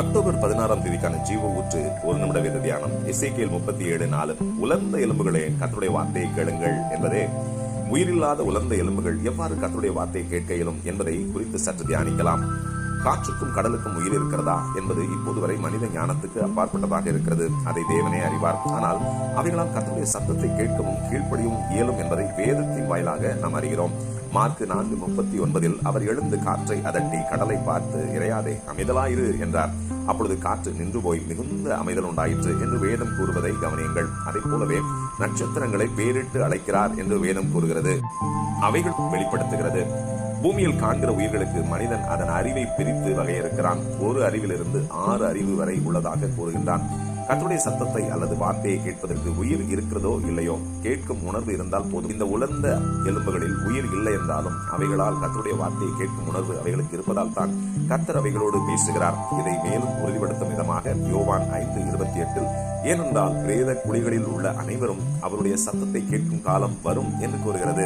October பதினாறாம் தேதிக்கான ஜீவ ஊற்று ஒரு நிமிட வேத தியானம். இசைக்கியல் முப்பத்தி ஏழு நாலு. உலர்ந்த எலும்புகளே கத்துடைய வார்த்தையை கேளுங்கள் என்பதே. உயிரில்லாத உலர்ந்த எலும்புகள் எவ்வாறு கத்துடைய வார்த்தையை கேட்க இயலும் என்பதை குறித்து சற்று தியானிக்கலாம். காற்றுக்கும் கடலுக்கும் உயிர் இருக்கிறதா என்பது இப்போது வரை மனித ஞானத்துக்கு அப்பாற்பட்டதாக இருக்கிறது. அதை தேவனே அறிவார். ஆனால் அவைகளால் கத்தனுடைய சத்தத்தை கேட்கவும் கீழ்ப்படியும் இயலும் என்பதை வேதத்தின் வாயிலாக நாம் அறிகிறோம். மார்க் நான்கு முப்பத்தி ஒன்பதில் அவர் எழுந்து காற்றை அதட்டி கடலை பார்த்து இறையாதே அமைதலாயிரு என்றார். அப்பொழுது காற்று நின்று போய் மிகுந்த அமைதல் உண்டாயிற்று என்று வேதம் கூறுவதை கவனியுங்கள். அதை போலவே நட்சத்திரங்களை பேரிட்டு அழைக்கிறார் என்று வேதம் கூறுகிறது. அவைகள் வெளிப்படுத்துகிறது. பூமியில் காண்கிற உயிர்களுக்கு மனிதன் அதன் அறிவை பிரித்து வகையிருக்கிறான் ஒரு அறிவிலிருந்து ஆறு அறிவு வரை உள்ளதாக கூறுகின்றான். கர்த்தருடைய சத்தத்தை அல்லது வார்த்தையை கேட்பதற்கு உயிர் இருக்கிறதோ இல்லையோ? கேட்கும் உணர்வு இருந்தால் போதும். இந்த உலர்ந்த எலும்புகளில் உயிர் இல்லை என்றாலும் அவைகளால் கர்த்தருடைய வார்த்தையை கேட்கும் உணர்வு அவைகளுக்கு இருப்பதால் தான் கத்தர் அவைகளோடு பேசுகிறார். இதை மேலும் உறுதிப்படுத்தும் விதமாக யோவான் ஐந்து இருபத்தி எட்டில் ஏனென்றால் பிரேத குழிகளில் உள்ள அனைவரும் அவருடைய சத்தத்தை கேட்கும் காலம் வரும் என்று கூறுகிறது.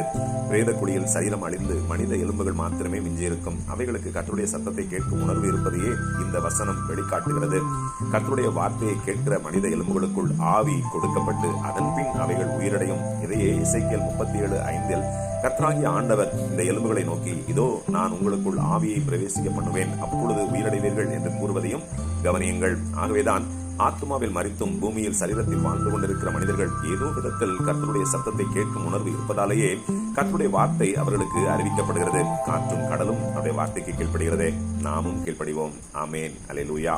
பிரேத குழியில் சரீரம் அழிந்து மனித எலும்புகள் மாத்திரமே மிஞ்சியிருக்கும். அவைகளுக்கு கர்த்தருடைய சத்தத்தை கேட்கும் உணர்வு இருப்பதையே இந்த வசனம் வெளிக்காட்டுகிறது. கர்த்தருடைய வார்த்தையை கேட்கிற மனித எலும்புகளுக்குள் ஆவி கொடுக்கப்பட்டு அதன் பின் அவைகள் உயிரடையும். இதையே இசைக்கியல் முப்பத்தி ஏழு ஐந்தில் கர்த்தராகிய ஆண்டவர் இந்த எலும்புகளை நோக்கி இதோ நான் உங்களுக்குள் ஆவியை பிரவேசிக்க பண்ணுவேன். அப்பொழுது உயிரடைவீர்கள் என்று கூறுவதையும் கவனியுங்கள். ஆகவேதான் ஆத்மாவில் மறித்தும் பூமியில் சரீரத்தில் வாழ்ந்து கொண்டிருக்கிற மனிதர்கள் ஏதோ விதத்தில் கர்த்தருடைய சத்தத்தை கேட்கும் உணர்வு இருப்பதாலேயே கர்த்தருடைய வார்த்தை அவர்களுக்கு அறிவிக்கப்படுகிறது. காற்றும் கடலும் அவருடைய வார்த்தைக்கு கீழ்ப்படுகிறதே. நாமும் கீழ்ப்படிவோம். ஆமேன். அலையலூயா